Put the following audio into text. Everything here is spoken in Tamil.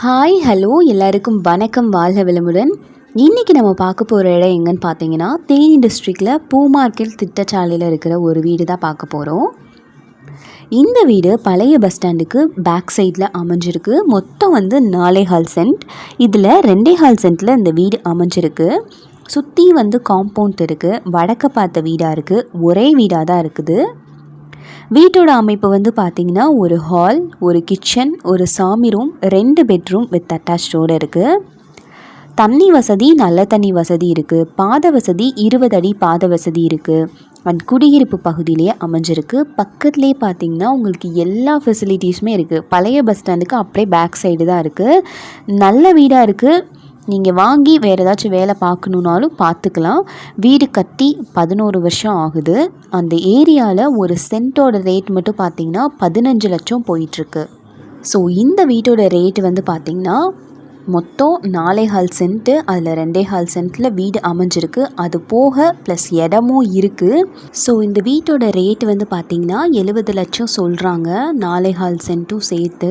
ஹாய் ஹலோ எல்லாருக்கும் வணக்கம். வாழ்க விளம்புடன் இன்றைக்கி நம்ம பார்க்க போகிற இடம் எங்கன்னு பார்த்தீங்கன்னா தேனி டிஸ்ட்ரிக்டில் பூ மார்க்கெட் திட்டச்சாலையில் இருக்கிற ஒரு வீடு தான் பார்க்க போகிறோம் இந்த வீடு பழைய பஸ் ஸ்டாண்டுக்கு பேக் சைடில் அமைஞ்சிருக்கு. மொத்தம் வந்து நாலே ஹால் சென்ட் இதில் ரெண்டே ஹால் சென்ட்டில் இந்த வீடு அமைஞ்சிருக்கு. சுற்றி வந்து காம்பவுண்ட் இருக்குது வடக்க பார்த்த வீடாக இருக்குது ஒரே வீடாக தான் இருக்குது. வீட்டோட அமைப்பு வந்து பார்த்திங்கன்னா ஒரு ஹால் ஒரு கிச்சன் ஒரு சாமி ரூம் ரெண்டு பெட்ரூம் வித் அட்டாச்சோடு இருக்குது தண்ணி வசதி நல்ல தண்ணி வசதி இருக்குது பாத வசதி இருபது அடி பாத வசதி இருக்குது அண்ட் குடியிருப்பு பகுதியிலே அமைஞ்சிருக்கு. பக்கத்துலேயே பார்த்தீங்கன்னா உங்களுக்கு எல்லா ஃபெசிலிட்டிஸுமே இருக்குது பழைய பஸ் ஸ்டாண்டுக்கு அப்படியே பேக் சைடு தான் இருக்குது நல்ல வீடாக இருக்குது நீங்கள் வாங்கி வேறு ஏதாச்சும் வேலை பார்க்கணுன்னாலும் பார்த்துக்கலாம். வீடு கட்டி பதினோரு வருஷம் ஆகுது. அந்த ஏரியாவில் ஒரு சென்ட்டோட ரேட் மட்டும் பார்த்தீங்கன்னா பதினஞ்சு லட்சம் போயிட்டுருக்கு. ஸோ இந்த வீட்டோட ரேட்டு வந்து பார்த்திங்கன்னா மொத்தம் நாலே ஹால் சென்ட்டு அதில் ரெண்டே ஹால் சென்ட்டில் வீடு அமைஞ்சிருக்கு. அது போக ப்ளஸ் இடமும் இருக்குது ஸோ இந்த வீட்டோட ரேட்டு வந்து பார்த்திங்கன்னா எழுபது லட்சம் சொல்கிறாங்க நாலே ஹால் சென்ட்டும் சேர்த்து